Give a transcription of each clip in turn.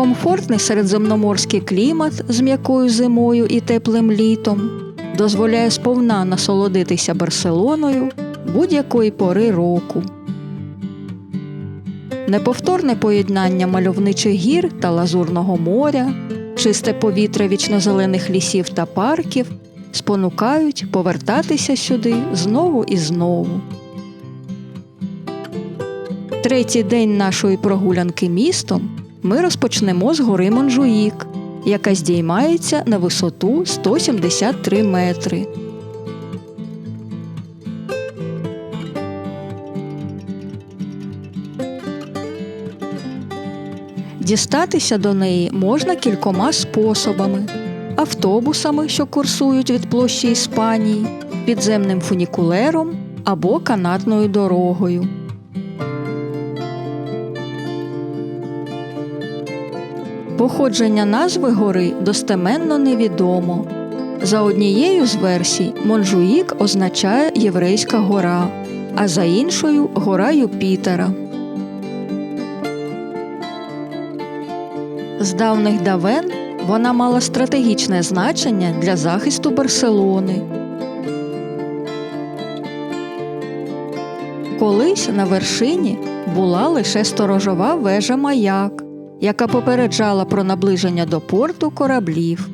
Комфортний середземноморський клімат з м'якою зимою і теплим літом дозволяє сповна насолодитися Барселоною будь-якої пори року. Неповторне поєднання мальовничих гір та лазурного моря, чисте повітря вічнозелених лісів та парків спонукають повертатися сюди знову і знову. Третій день нашої прогулянки містом ми розпочнемо з гори Монжуїк, яка здіймається на висоту 173 метри. Дістатися до неї можна кількома способами: автобусами, що курсують від площі Іспанії, підземним фунікулером або канатною дорогою. Походження назви гори достеменно невідомо. За однією з версій, Монжуїк означає Єврейська гора, а за іншою гора Юпітера. З давних давен вона мала стратегічне значення для захисту Барселони. Колись на вершині була лише сторожова вежа маяк, яка попереджала про наближення до порту кораблів.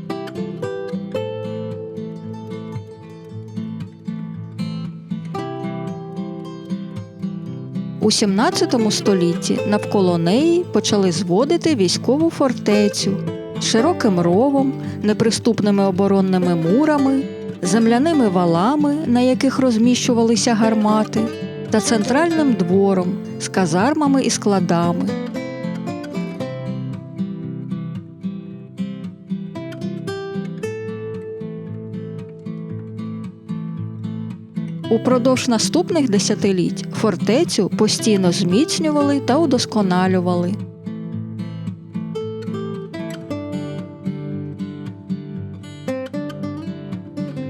У 17 столітті навколо неї почали зводити військову фортецю з широким ровом, неприступними оборонними мурами, земляними валами, на яких розміщувалися гармати, та центральним двором з казармами і складами. Упродовж наступних десятиліть фортецю постійно зміцнювали та удосконалювали.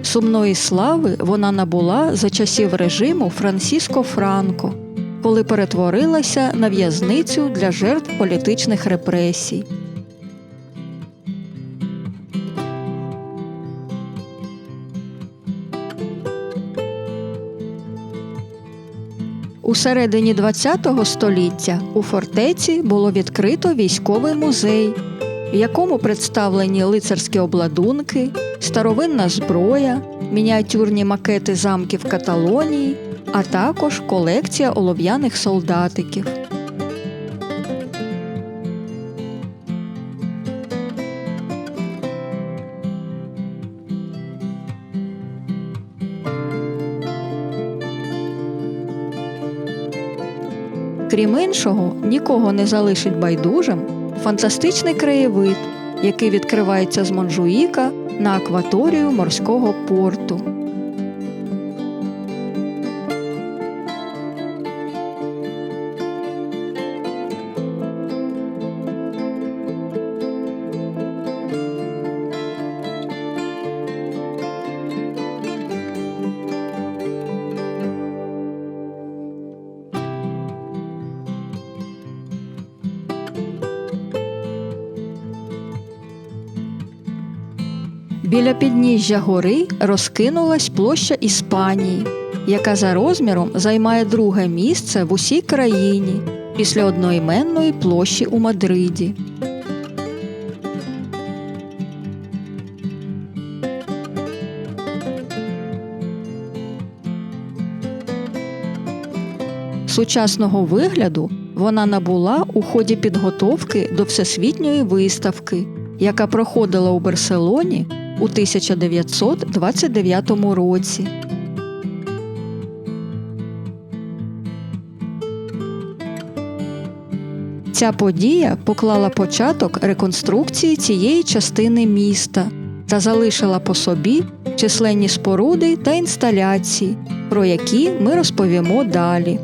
Сумної слави вона набула за часів режиму Франсіско Франко, коли перетворилася на в'язницю для жертв політичних репресій. У середині ХХ століття у фортеці було відкрито військовий музей, в якому представлені лицарські обладунки, старовинна зброя, мініатюрні макети замків Каталонії, а також колекція олов'яних солдатиків. Крім іншого, нікого не залишить байдужим фантастичний краєвид, який відкривається з Монжуїка на акваторію морського порту. Біля підніжжя гори розкинулась площа Іспанії, яка за розміром займає друге місце в усій країні після одноіменної площі у Мадриді. Сучасного вигляду вона набула у ході підготовки до всесвітньої виставки, яка проходила у Барселоні у 1929 році. Ця подія поклала початок реконструкції цієї частини міста та залишила по собі численні споруди та інсталяції, про які ми розповімо далі.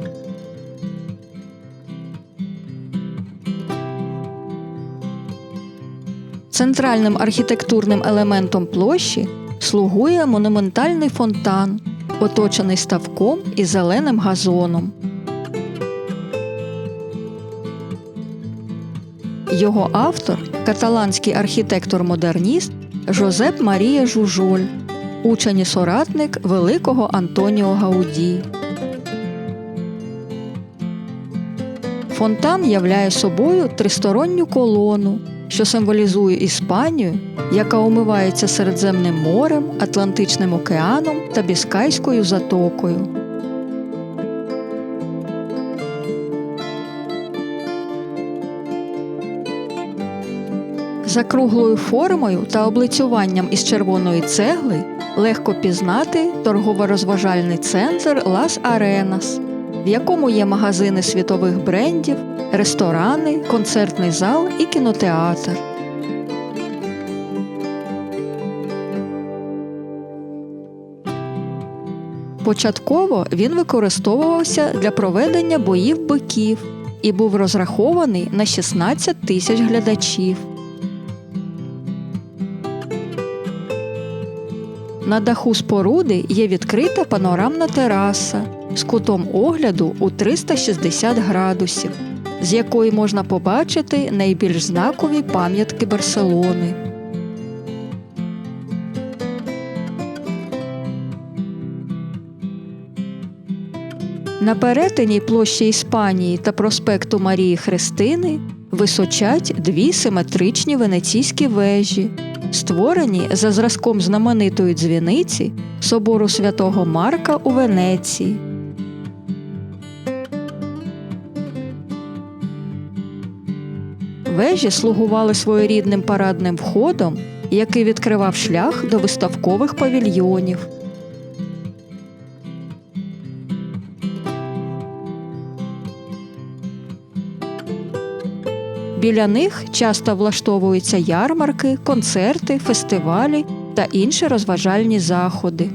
Центральним архітектурним елементом площі слугує монументальний фонтан, оточений ставком і зеленим газоном. Його автор каталанський архітектор-модерніст Жозеп Марія Жужоль, учень і соратник великого Антоніо Гауді. Фонтан являє собою тристоронню колону, що символізує Іспанію, яка омивається Середземним морем, Атлантичним океаном та Біскайською затокою. За круглою формою та облицюванням із червоної цегли легко пізнати торгово-розважальний центр Лас Аренас, в якому є магазини світових брендів, ресторани, концертний зал і кінотеатр. Початково він використовувався для проведення боїв биків і був розрахований на 16 тисяч глядачів. На даху споруди є відкрита панорамна тераса з кутом огляду у 360 градусів, з якої можна побачити найбільш знакові пам'ятки Барселони. На перетині площі Іспанії та проспекту Марії Христини височать дві симетричні венеційські вежі, створені за зразком знаменитої дзвіниці собору святого Марка у Венеції. Вежі слугували своєрідним парадним входом, який відкривав шлях до виставкових павільйонів. Біля них часто влаштовуються ярмарки, концерти, фестивалі та інші розважальні заходи.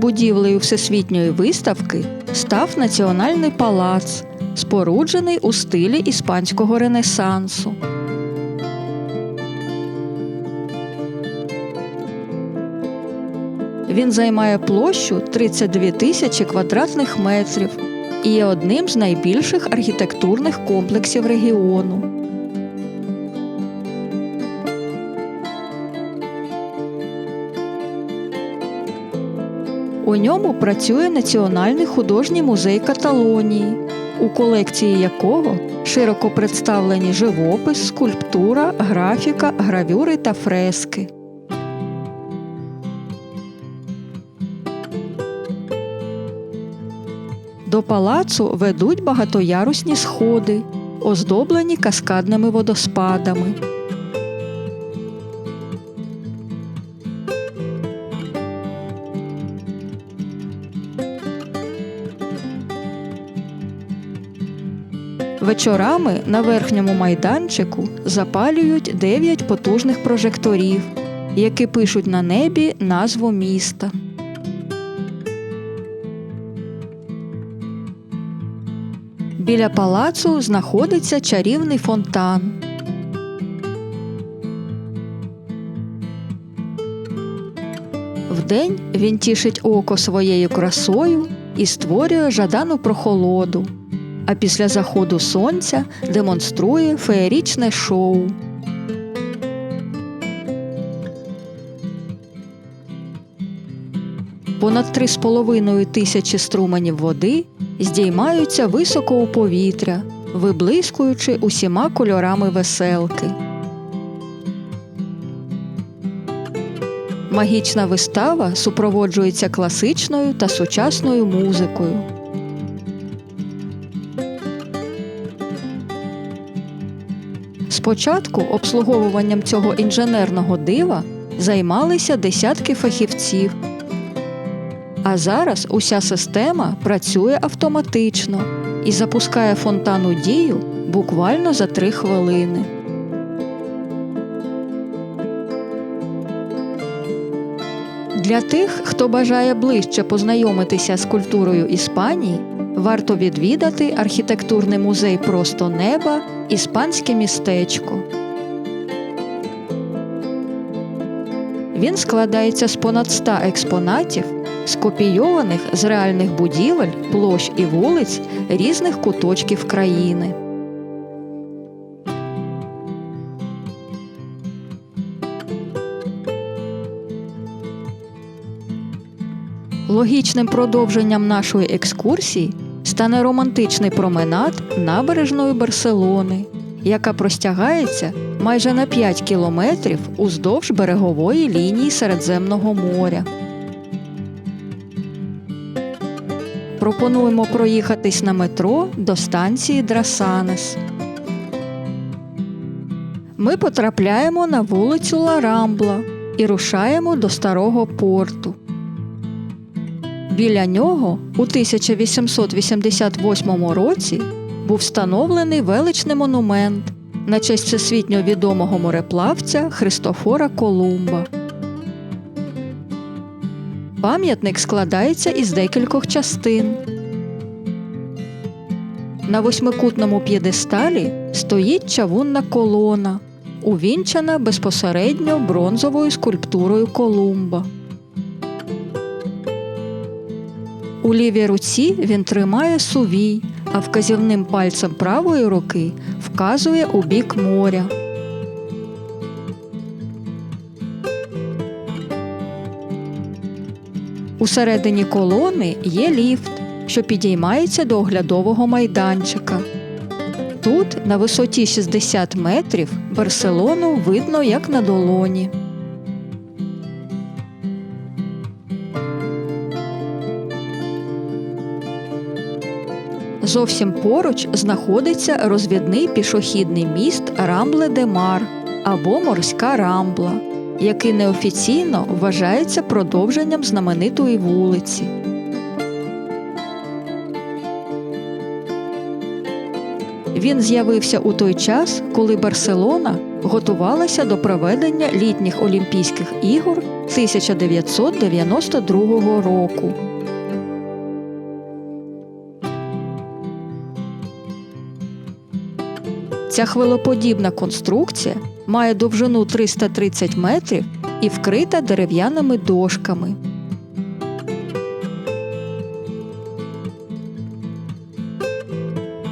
Будівлею всесвітньої виставки став Національний палац, споруджений у стилі іспанського ренесансу. Він займає площу 32 тисячі квадратних метрів і є одним з найбільших архітектурних комплексів регіону. У ньому працює Національний художній музей Каталонії, у колекції якого широко представлені живопис, скульптура, графіка, гравюри та фрески. До палацу ведуть багатоярусні сходи, оздоблені каскадними водоспадами. Вечорами на верхньому майданчику запалюють дев'ять потужних прожекторів, які пишуть на небі назву міста. Біля палацу знаходиться чарівний фонтан. Вдень він тішить око своєю красою і створює жадану прохолоду, а після заходу сонця демонструє феєрічне шоу. Понад 3,5 тисячі струменів води здіймаються високо у повітря, виблискуючи усіма кольорами веселки. Магічна вистава супроводжується класичною та сучасною музикою. Спочатку обслуговуванням цього інженерного дива займалися десятки фахівців. А зараз уся система працює автоматично і запускає фонтан дію буквально за три хвилини. Для тих, хто бажає ближче познайомитися з культурою Іспанії, варто відвідати архітектурний музей Просто неба Іспанське містечко. Він складається з понад ста експонатів, скопійованих з реальних будівель, площ і вулиць різних куточків країни. Логічним продовженням нашої екскурсії стане романтичний променад набережною Барселони, яка простягається майже на 5 кілометрів уздовж берегової лінії Середземного моря. Пропонуємо проїхатись на метро до станції Драсанес. Ми потрапляємо на вулицю Ла Рамбла і рушаємо до старого порту. Біля нього у 1888 році був встановлений величний монумент на честь всесвітньо відомого мореплавця Христофора Колумба. Пам'ятник складається із декількох частин. На восьмикутному п'єдесталі стоїть чавунна колона, увінчана безпосередньо бронзовою скульптурою Колумба. У лівій руці він тримає сувій, а вказівним пальцем правої руки вказує у бік моря. Усередині колони є ліфт, що підіймається до оглядового майданчика. Тут, на висоті 60 метрів, Барселону видно як на долоні. Зовсім поруч знаходиться розвідний пішохідний міст Рамбле де Мар або Морська Рамбла, який неофіційно вважається продовженням знаменитої вулиці. Він з'явився у той час, коли Барселона готувалася до проведення літніх Олімпійських ігор 1992 року. Ця хвилоподібна конструкція має довжину 330 метрів і вкрита дерев'яними дошками.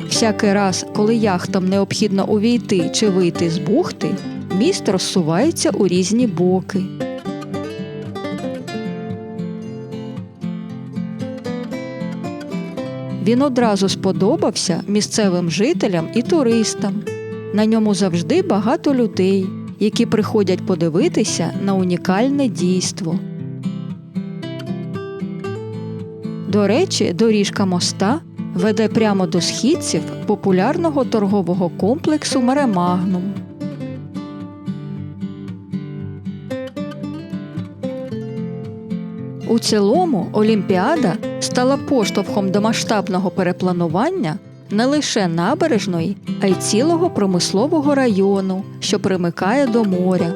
Всякий раз, коли яхтам необхідно увійти чи вийти з бухти, міст розсувається у різні боки. Він одразу сподобався місцевим жителям і туристам. На ньому завжди багато людей, які приходять подивитися на унікальне дійство. До речі, доріжка моста веде прямо до східців популярного торгового комплексу Маремагнум. У цілому Олімпіада стала поштовхом до масштабного перепланування не лише набережної, а й цілого промислового району, що примикає до моря.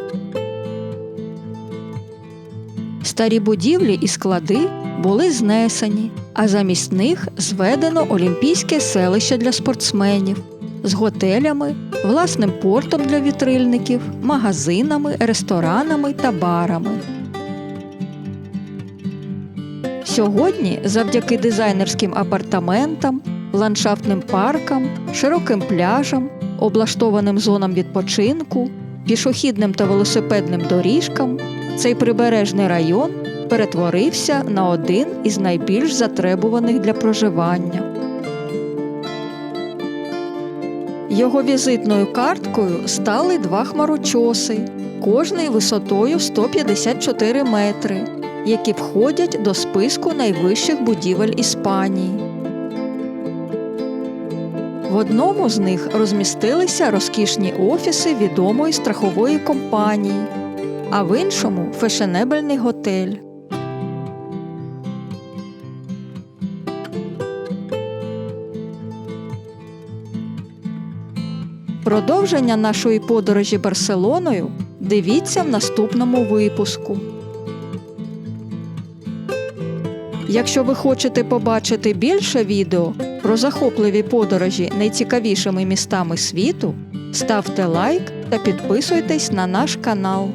Старі будівлі і склади були знесені, а замість них зведено олімпійське селище для спортсменів з готелями, власним портом для вітрильників, магазинами, ресторанами та барами. Сьогодні, завдяки дизайнерським апартаментам, ландшафтним паркам, широким пляжам, облаштованим зонам відпочинку, пішохідним та велосипедним доріжкам, цей прибережний район перетворився на один із найбільш затребуваних для проживання. Його візитною карткою стали два хмарочоси, кожний висотою 154 метри, які входять до списку найвищих будівель Іспанії. В одному з них розмістилися розкішні офіси відомої страхової компанії, а в іншому фешенебельний готель. Продовження нашої подорожі Барселоною дивіться в наступному випуску. Якщо ви хочете побачити більше відео про захопливі подорожі найцікавішими містами світу, ставте лайк та підписуйтесь на наш канал.